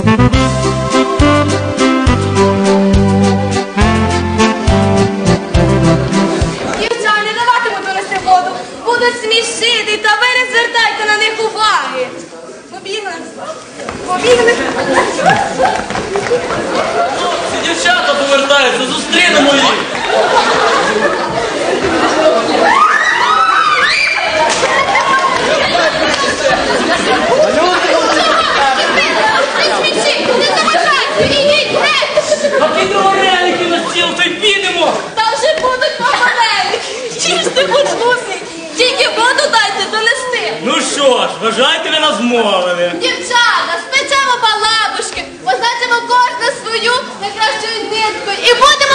Дівча, не донести воду. Будуть смішити, та ви не звертайте на них уваги. Побігли. Побігли. Що ж, вважайте ви нас змовили. Дівчата, спечемо балабушки, позначимо кожне свою найкращою ниткою і будемо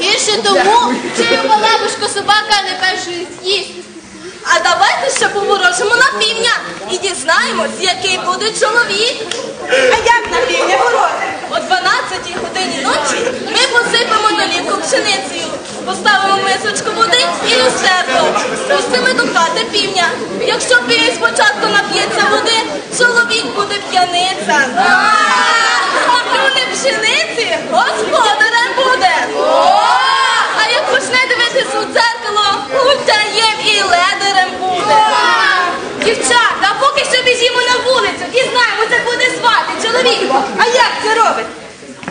Гірше тому, чию балабушку собака не першою з'їсть. А давайте ще поворожимо на півня і дізнаємось, який буде чоловік. А як на півня ворожити? О 12-й годині ночі ми посипемо долівку пшеницею, поставимо мисочку води і люстерко, спустимо до хати півня. Якщо півень спочатку нап'ється води, чоловік буде п'яниця. А плюне пшениці, господарем дізнаємося, буде звати чоловік. А як це робить?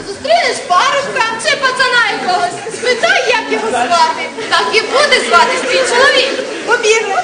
Зустрінеш парубка чи пацана якогось, спитай, як його звати. Так і буде звати свій чоловік. Побігли.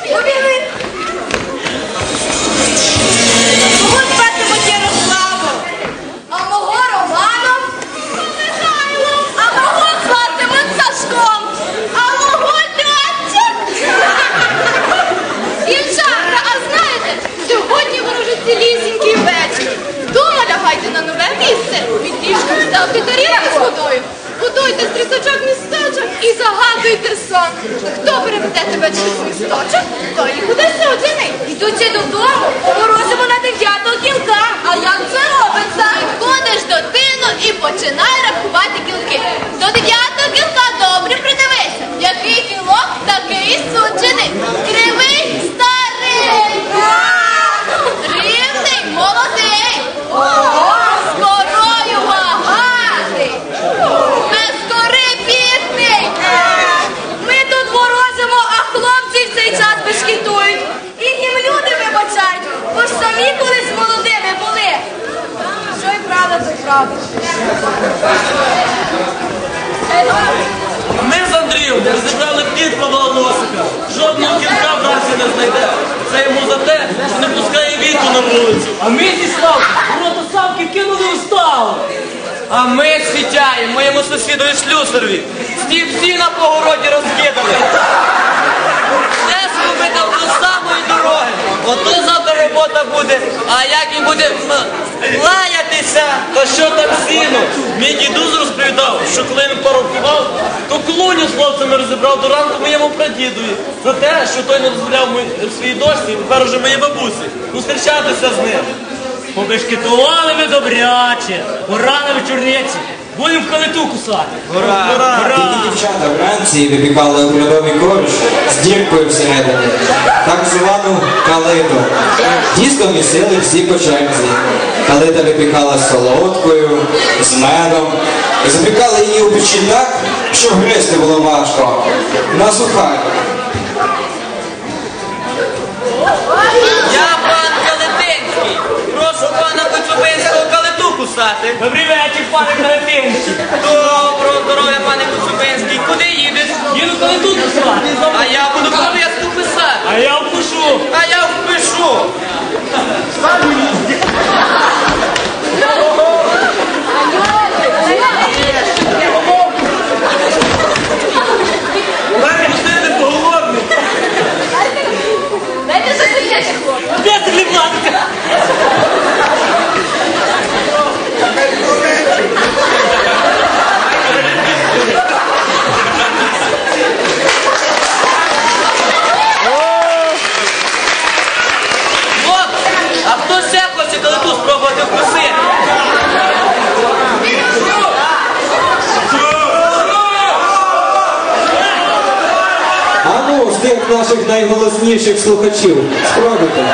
Готуйте місточок і загадуйте сон. Хто переведе тебе через місточок, той і буде суджений. Ідучи додому, поворожимо на дев'ятого кілка. А як це робиться? Ходиш до тину і починай самі колись молодими були. Що й правда, то й правда. Ми з Андрієм розібрали під Павла Лосика. Жодного кілька вранці не знайде. Це йому за те, що не пускає вітру на вулицю. А ми зі Славки рота Савки кинули у став. А ми світяємо моєму сусідові шлюсарові. Стільці на погороді розкидали. А як він буде лаятися, Та що там сіно? Мій дідусь розповідав, що коли він порахував, то клуню з хлопцями розібрав до ранку моєму прадідові. За те, що той не дозволяв своїй дочці, тепер уже моїй бабусі, зустрічатися з ним. Побешкетували ви добряче, поранили чорниці. Будемо в калиту кусати. Тільки дівчата вранці випікали оглядовий корж з діркою всередині, так звану калиту. Тісто місили всі по черзі. Калита випікала з солодкою, з медом. Запікали її у печі так, що гризти було важко. На сухарі. Я пан Калетинський. Прошу пана Коцюбинського калиту кусати. Тих наших найголосніших слухачів. Спробуйте.